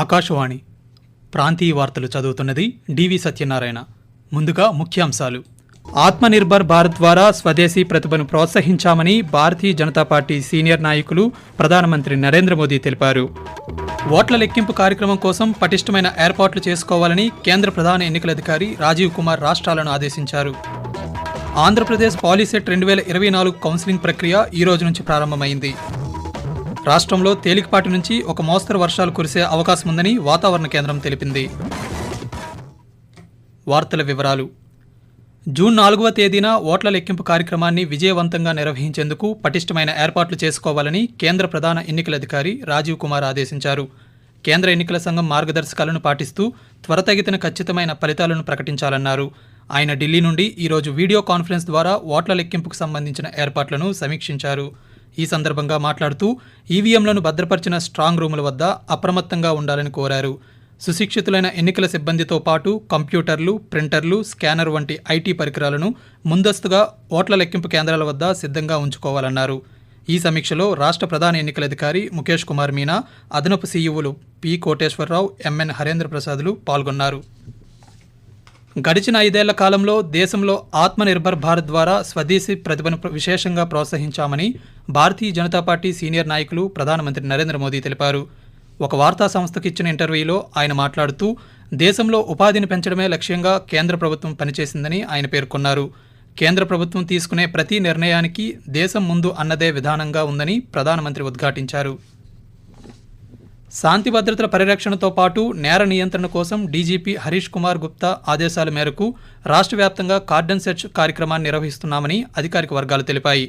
ఆకాశవాణి. ప్రాంతీయ వార్తలు చదువుతున్నది డివి సత్యనారాయణ. ముందుగా ముఖ్యాంశాలు. ఆత్మనిర్భర్ భారత్ ద్వారా స్వదేశీ ప్రతిభను ప్రోత్సహించామని భారతీయ జనతా పార్టీ సీనియర్ నాయకులు ప్రధానమంత్రి నరేంద్ర మోదీ తెలిపారు. ఓట్ల లెక్కింపు కార్యక్రమం కోసం పటిష్టమైన ఏర్పాట్లు చేసుకోవాలని కేంద్ర ప్రధాన ఎన్నికల అధికారి రాజీవ్ కుమార్ రాష్ట్రాలను ఆదేశించారు. ఆంధ్రప్రదేశ్ పాలిసెట్ రెండు వేల ఇరవై నాలుగు కౌన్సిలింగ్ ప్రక్రియ ఈ రోజు నుంచి ప్రారంభమైంది. రాష్ట్రంలో తేలికపాటి నుంచి ఒక మోస్తరు వర్షాలు కురిసే అవకాశం ఉందని వాతావరణ కేంద్రం తెలిపింది. వార్తల వివరాలు. జూన్ నాలుగవ తేదీన ఓట్ల లెక్కింపు కార్యక్రమాన్ని విజయవంతంగా నిర్వహించేందుకు పటిష్టమైన ఏర్పాట్లు చేసుకోవాలని కేంద్ర ప్రధాన ఎన్నికల అధికారి రాజీవ్ కుమార్ ఆదేశించారు. కేంద్ర ఎన్నికల సంఘం మార్గదర్శకాలను పాటిస్తూ త్వరతగితిన ఖచ్చితమైన ఫలితాలను ప్రకటించాలన్నారు. ఆయన ఢిల్లీ నుండి ఈరోజు వీడియో కాన్ఫరెన్స్ ద్వారా ఓట్ల లెక్కింపుకు సంబంధించిన ఏర్పాట్లను సమీక్షించారు. ఈ సందర్భంగా మాట్లాడుతూ ఈవీఎంలను భద్రపరిచిన స్ట్రాంగ్ రూముల వద్ద అప్రమత్తంగా ఉండాలని కోరారు. సుశిక్షితులైన ఎన్నికల సిబ్బందితో పాటు కంప్యూటర్లు ప్రింటర్లు స్కానర్ వంటి ఐటీ పరికరాలను ముందస్తుగా ఓట్ల లెక్కింపు కేంద్రాల వద్ద సిద్ధంగా ఉంచుకోవాలన్నారు. ఈ సమీక్షలో రాష్ట్ర ప్రధాన ఎన్నికల అధికారి ముఖేష్ కుమార్ మీనా అదనపు సీఈఓలు పి కోటేశ్వరరావు ఎంఎన్ హరేంద్ర ప్రసాద్లు పాల్గొన్నారు. గడిచిన ఐదేళ్ళ కాలంలో దేశంలో ఆత్మనిర్భర్ భారత్ ద్వారా స్వదేశీ ప్రతిభను విశేషంగా ప్రోత్సహించామని భారతీయ జనతా పార్టీ సీనియర్ నాయకులు ప్రధానమంత్రి నరేంద్ర మోదీ తెలిపారు. ఒక వార్తా సంస్థకు ఇచ్చిన ఇంటర్వ్యూలో ఆయన మాట్లాడుతూ దేశంలో ఉపాధిని పెంచడమే లక్ష్యంగా కేంద్ర ప్రభుత్వం పనిచేసిందని ఆయన పేర్కొన్నారు. కేంద్ర ప్రభుత్వం తీసుకునే ప్రతి నిర్ణయానికి దేశం ముందు అన్నదే విధానంగా ఉందని ప్రధానమంత్రి ఉద్ఘాటించారు. శాంతి భద్రతల పరిరక్షణతో పాటు నేర నియంత్రణ కోసం డీజీపీ హరీష్ కుమార్ గుప్తా ఆదేశాల మేరకు రాష్ట్ర వ్యాప్తంగా కార్డన్ సెర్చ్ కార్యక్రమాన్ని నిర్వహిస్తున్నామని అధికారిక వర్గాలు తెలిపాయి.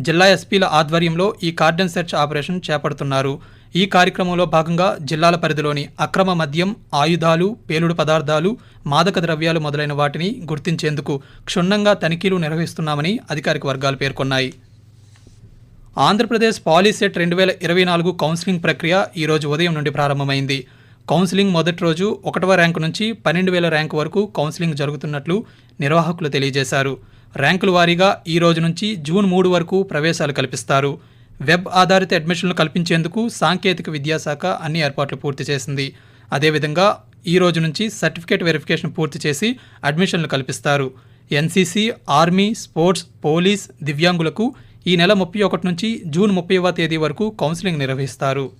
జిల్లా ఎస్పీల ఆధ్వర్యంలో ఈ కార్డన్ సెర్చ్ ఆపరేషన్ చేపడుతున్నారు. ఈ కార్యక్రమంలో భాగంగా జిల్లాల పరిధిలోని అక్రమ మద్యం ఆయుధాలు పేలుడు పదార్థాలు మాదక ద్రవ్యాలు మొదలైన వాటిని గుర్తించేందుకు క్షుణ్ణంగా తనిఖీలు నిర్వహిస్తున్నామని అధికారిక వర్గాలు పేర్కొన్నాయి. ఆంధ్రప్రదేశ్ పాలిసెట్ రెండు వేల ఇరవై నాలుగు కౌన్సిలింగ్ ప్రక్రియ ఈరోజు ఉదయం నుండి ప్రారంభమైంది. కౌన్సిలింగ్ మొదటి రోజు ఒకటవ ర్యాంకు నుంచి పన్నెండు వేల ర్యాంకు వరకు కౌన్సిలింగ్ జరుగుతున్నట్లు నిర్వాహకులు తెలియజేశారు. ర్యాంకుల వారీగా ఈ రోజు నుంచి జూన్ మూడు వరకు ప్రవేశాలు కల్పిస్తారు. వెబ్ ఆధారిత అడ్మిషన్లు కల్పించేందుకు సాంకేతిక విద్యాశాఖ అన్ని ఏర్పాట్లు పూర్తి చేసింది. అదేవిధంగా ఈ రోజు నుంచి సర్టిఫికేట్ వెరిఫికేషన్ పూర్తి చేసి అడ్మిషన్లు కల్పిస్తారు. ఎన్సీసీ ఆర్మీ స్పోర్ట్స్ పోలీస్ దివ్యాంగులకు ఈ నెల ముప్పై ఒకటి నుంచి జూన్ ముప్పైవ తేదీ వరకు కౌన్సిలింగ్ నిర్వహిస్తారు.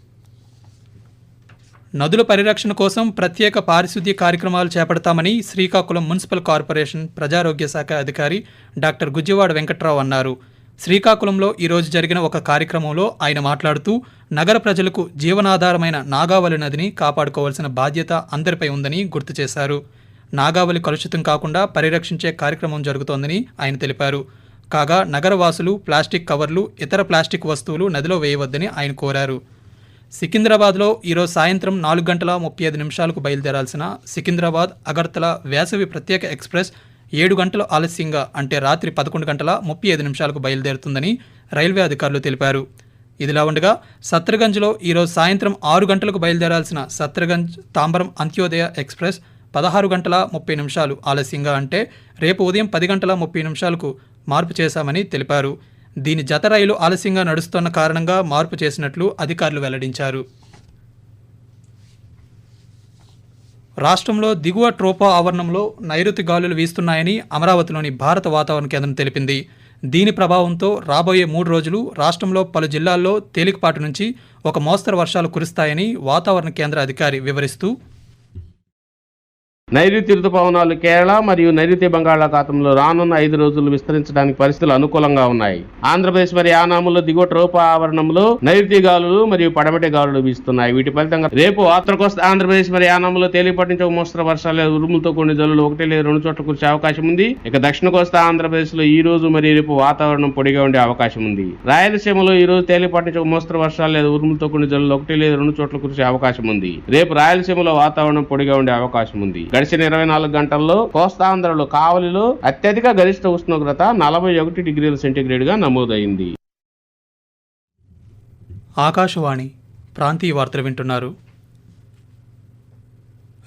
నదుల పరిరక్షణ కోసం ప్రత్యేక పారిశుద్ధ్య కార్యక్రమాలు చేపడతామని శ్రీకాకుళం మున్సిపల్ కార్పొరేషన్ ప్రజారోగ్య శాఖ అధికారి డాక్టర్ గుజ్జివాడ వెంకట్రావు అన్నారు. శ్రీకాకుళంలో ఈరోజు జరిగిన ఒక కార్యక్రమంలో ఆయన మాట్లాడుతూ నగర ప్రజలకు జీవనాధారమైన నాగావళి నదిని కాపాడుకోవాల్సిన బాధ్యత అందరిపై ఉందని గుర్తు చేశారు. నాగావళి కలుషితం కాకుండా పరిరక్షించే కార్యక్రమం జరుగుతోందని ఆయన తెలిపారు. కాగా నగరవాసులు ప్లాస్టిక్ కవర్లు ఇతర ప్లాస్టిక్ వస్తువులు నదిలో వేయవద్దని ఆయన కోరారు. సికింద్రాబాద్లో ఈరోజు సాయంత్రం నాలుగు గంటల ముప్పై ఐదు నిమిషాలకు బయలుదేరాల్సిన సికింద్రాబాద్ అగర్తల వేసవి ప్రత్యేక ఎక్స్ప్రెస్ ఏడు గంటలు ఆలస్యంగా అంటే రాత్రి పదకొండు గంటల ముప్పై ఐదు నిమిషాలకు బయలుదేరుతుందని రైల్వే అధికారులు తెలిపారు. ఇదిలా ఉండగా సత్రగంజ్లో ఈరోజు సాయంత్రం ఆరు గంటలకు బయలుదేరాల్సిన సత్రగంజ్ తాంబరం అంత్యోదయ ఎక్స్ప్రెస్ పదహారు గంటల ముప్పై నిమిషాలు ఆలస్యంగా అంటే రేపు ఉదయం పది గంటల ముప్పై నిమిషాలకు మార్పు చేశామని తెలిపారు. దీని జత రైలు ఆలస్యంగా నడుస్తున్న కారణంగా మార్పు చేసినట్లు అధికారులు వెల్లడించారు. రాష్ట్రంలో దిగువ ట్రోపా ఆవరణంలో నైరుతి గాలులు వీస్తున్నాయని అమరావతిలోని భారత వాతావరణ కేంద్రం తెలిపింది. దీని ప్రభావంతో రాబోయే మూడు రోజులు రాష్ట్రంలో పలు జిల్లాల్లో తేలికపాటి నుంచి ఒక మోస్తరు వర్షాలు కురుస్తాయని వాతావరణ కేంద్ర అధికారి వివరిస్తూ నైరుతి ఋతుపవనాలు కేరళ మరియు నైరుతి బంగాళాఖాతంలో రానున్న ఐదు రోజులు విస్తరించడానికి పరిస్థితులు అనుకూలంగా ఉన్నాయి. ఆంధ్రప్రదేశ్ మరి యానాములో దిగువ ట్రోప ఆవరణంలో నైరుతి గాలులు మరియు పడమటి గాలులు వీస్తున్నాయి. వీటి ఫలితంగా రేపు ఉత్తర కోస్తా ఆంధ్రప్రదేశ్ మరి యానాములో తేలిపాటి నుంచి ఒక మోస్తరు వర్షాలు లేదా ఉరుములతో కొన్ని జల్లులు ఒకటి లేదా రెండు చోట్ల కురిసే అవకాశం ఉంది. ఇక దక్షిణ కోస్తా ఆంధ్రప్రదేశ్లో ఈ రోజు మరియు రేపు వాతావరణం పొడిగా ఉండే అవకాశం ఉంది. రాయలసీమలో ఈ రోజు తేలిపాటి నుంచి ఒక మోస్తరు వర్షాలు లేదా ఉరుములతో కొన్ని జల్లులు ఒకటి లేదా రెండు చోట్ల కురిసే అవకాశం ఉంది. రేపు రాయలసీమలో వాతావరణం పొడిగా ఉండే అవకాశం ఉంది. గడిచిన ఇరవై నాలుగు గంటల్లో కోస్తాంధ్రలో కావలిలో అత్యధిక గరిష్ట ఉష్ణోగ్రత నలభై ఒకటి డిగ్రీల సెంటీగ్రేడ్గా నమోదైంది. ఆకాశవాణి ప్రాంతీయ వార్తలు వింటున్నారు.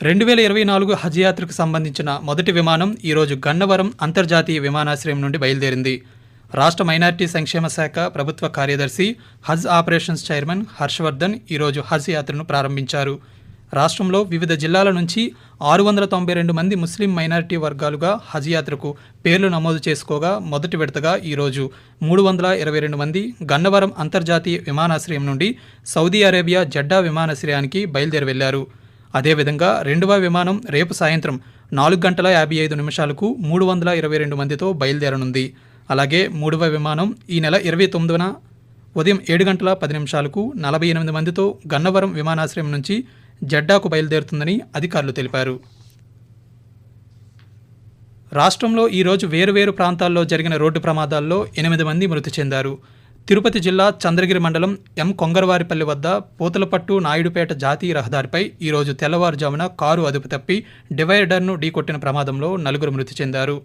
రెండు వేల ఇరవై నాలుగు హజ్ యాత్రకు సంబంధించిన మొదటి విమానం ఈరోజు గన్నవరం అంతర్జాతీయ విమానాశ్రయం నుండి బయలుదేరింది. రాష్ట్ర మైనార్టీ సంక్షేమ శాఖ ప్రభుత్వ కార్యదర్శి హజ్ ఆపరేషన్స్ చైర్మన్ హర్షవర్ధన్ ఈరోజు హజ్ యాత్రను ప్రారంభించారు. రాష్ట్రంలో వివిధ జిల్లాల నుంచి ఆరు వందల తొంభై రెండు మంది ముస్లిం మైనారిటీ వర్గాలుగా హజ్ యాత్రకు పేర్లు నమోదు చేసుకోగా మొదటి విడతగా ఈరోజు మూడు వందల ఇరవై రెండు మంది గన్నవరం అంతర్జాతీయ విమానాశ్రయం నుండి సౌదీ అరేబియా జడ్డా విమానాశ్రయానికి బయలుదేరి వెళ్ళారు అదేవిధంగా రెండవ విమానం రేపు సాయంత్రం నాలుగు గంటల యాభై ఐదు నిమిషాలకు మూడు వందల ఇరవై రెండు మందితో బయలుదేరనుంది. అలాగే మూడవ విమానం ఈ నెల ఇరవై తొమ్మిదిన ఉదయం ఏడు గంటల పది నిమిషాలకు నలభై ఎనిమిది మందితో గన్నవరం విమానాశ్రయం నుంచి జడ్డాకు బయలుదేరుతుందని అధికారులు తెలిపారు. రాష్ట్రంలో ఈరోజు వేరువేరు ప్రాంతాల్లో జరిగిన రోడ్డు ప్రమాదాల్లో ఎనిమిది మంది మృతి చెందారు. తిరుపతి జిల్లా చంద్రగిరి మండలం ఎం. కొంగరవారిపల్లి వద్ద పూతలపట్టు నాయుడుపేట జాతీయ రహదారిపై ఈరోజు తెల్లవారుజామున కారు అదుపు తప్పి డివైడర్ను ఢీకొట్టిన ప్రమాదంలో నలుగురు మృతి చెందారు.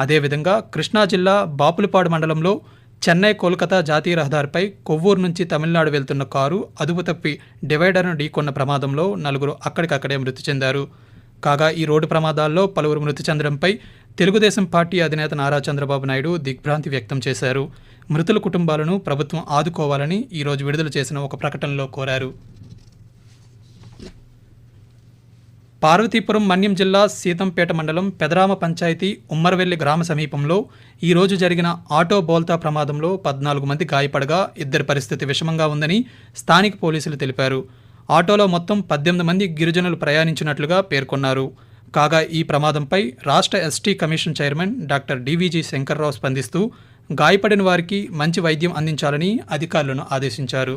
అదేవిధంగా కృష్ణా జిల్లా బాపులపాడు మండలంలో చెన్నై కోల్కతా జాతీయ రహదారిపై కొవ్వూరు నుంచి తమిళనాడు వెళ్తున్న కారు అదుపు తప్పి డివైడర్ను ఢీకొన్న ప్రమాదంలో నలుగురు అక్కడికక్కడే మృతి చెందారు. కాగా ఈ రోడ్డు ప్రమాదాల్లో పలువురు మృతి చెందడంపై తెలుగుదేశం పార్టీ అధినేత నారా చంద్రబాబు నాయుడు దిగ్భ్రాంతి వ్యక్తం చేశారు. మృతుల కుటుంబాలను ప్రభుత్వం ఆదుకోవాలని ఈరోజు విడుదల చేసిన ఒక ప్రకటనలో కోరారు. పార్వతీపురం మన్యం జిల్లా సీతంపేట మండలం పెదరామ పంచాయతీ ఉమ్మరవెల్లి గ్రామ సమీపంలో ఈరోజు జరిగిన ఆటో బోల్తా ప్రమాదంలో పద్నాలుగు మంది గాయపడగా ఇద్దరి పరిస్థితి విషమంగా ఉందని స్థానిక పోలీసులు తెలిపారు. ఆటోలో మొత్తం పద్దెనిమిది మంది గిరిజనులు ప్రయాణించినట్లుగా పేర్కొన్నారు. కాగా ఈ ప్రమాదంపై రాష్ట్ర ST commission chairman doctor DVG Shankarrao స్పందిస్తూ గాయపడిన వారికి మంచి వైద్యం అందించాలని అధికారులను ఆదేశించారు.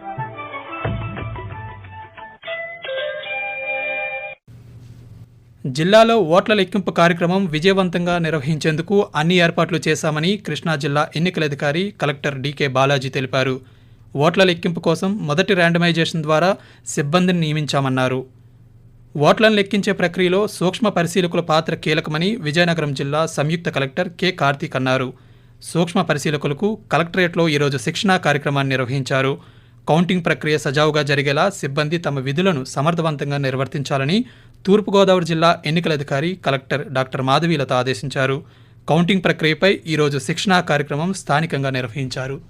జిల్లాలో ఓట్ల లెక్కింపు కార్యక్రమం విజయవంతంగా నిర్వహించేందుకు అన్ని ఏర్పాట్లు చేశామని కృష్ణా జిల్లా ఎన్నికల అధికారి కలెక్టర్ డీకే బాలాజీ తెలిపారు. ఓట్ల లెక్కింపు కోసం మొదటి ర్యాండమైజేషన్ ద్వారా సిబ్బందిని నియమించామన్నారు. ఓట్లను లెక్కించే ప్రక్రియలో సూక్ష్మ పరిశీలకుల పాత్ర కీలకమని విజయనగరం జిల్లా సంయుక్త కలెక్టర్ కె కార్తీక్ అన్నారు. సూక్ష్మ పరిశీలకులకు కలెక్టరేట్లో ఈరోజు శిక్షణా కార్యక్రమాన్ని నిర్వహించారు. కౌంటింగ్ ప్రక్రియ సజావుగా జరిగేలా సిబ్బంది తమ విధులను సమర్థవంతంగా నిర్వర్తించాలని తూర్పుగోదావరి జిల్లా ఎన్నికల అధికారి కలెక్టర్ డాక్టర్ మాధవీలత ఆదేశించారు. కౌంటింగ్ ప్రక్రియపై ఈరోజు శిక్షణా కార్యక్రమం స్థానికంగా నిర్వహించారు.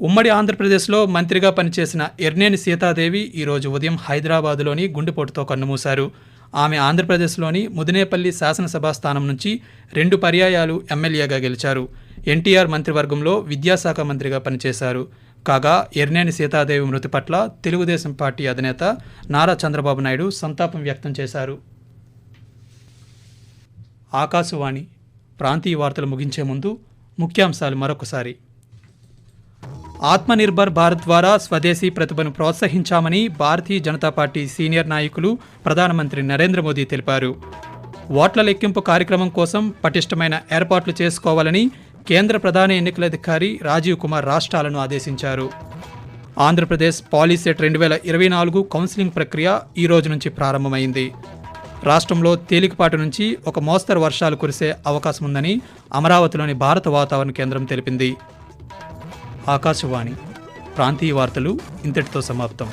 ఉమ్మడి ఆంధ్రప్రదేశ్లో మంత్రిగా పనిచేసిన ఎర్నేని సీతాదేవి ఈరోజు ఉదయం హైదరాబాదులోని గుండెపోటుతో కన్నుమూశారు. ఆమె ఆంధ్రప్రదేశ్లోని ముదినేపల్లి శాసనసభ స్థానం నుంచి రెండు పర్యాయాలు ఎమ్మెల్యేగా గెలిచారు. ఎన్టీఆర్ మంత్రివర్గంలో విద్యాశాఖ మంత్రిగా పనిచేశారు. కాగా ఎర్నేని సీతాదేవి మృతి పట్ల తెలుగుదేశం పార్టీ అధినేత నారా చంద్రబాబు నాయుడు సంతాపం వ్యక్తం చేశారు. ఆకాశవాణి ప్రాంతీయ వార్తలు ముగించే ముందు ముఖ్యాంశాలు మరొకసారి. ఆత్మనిర్భర్ భారత్ ద్వారా స్వదేశీ ప్రతిభను ప్రోత్సహించామని భారతీయ జనతా పార్టీ సీనియర్ నాయకులు ప్రధానమంత్రి నరేంద్ర మోదీ తెలిపారు. ఓట్ల లెక్కింపు కార్యక్రమం కోసం పటిష్టమైన ఏర్పాట్లు చేసుకోవాలని కేంద్ర ప్రధాన ఎన్నికల అధికారి రాజీవ్ కుమార్ రాష్ట్రాలను ఆదేశించారు. ఆంధ్రప్రదేశ్ పాలీసెట్ రెండు వేల ఇరవై నాలుగు కౌన్సిలింగ్ ప్రక్రియ ఈ రోజు నుంచి ప్రారంభమైంది. రాష్ట్రంలో తేలికపాటి నుంచి ఒక మోస్తరు వర్షాలు కురిసే అవకాశం ఉందని అమరావతిలోని భారత వాతావరణ కేంద్రం తెలిపింది. ఆకాశవాణి ప్రాంతీయ వార్తలు ఇంతటితో సమాప్తం.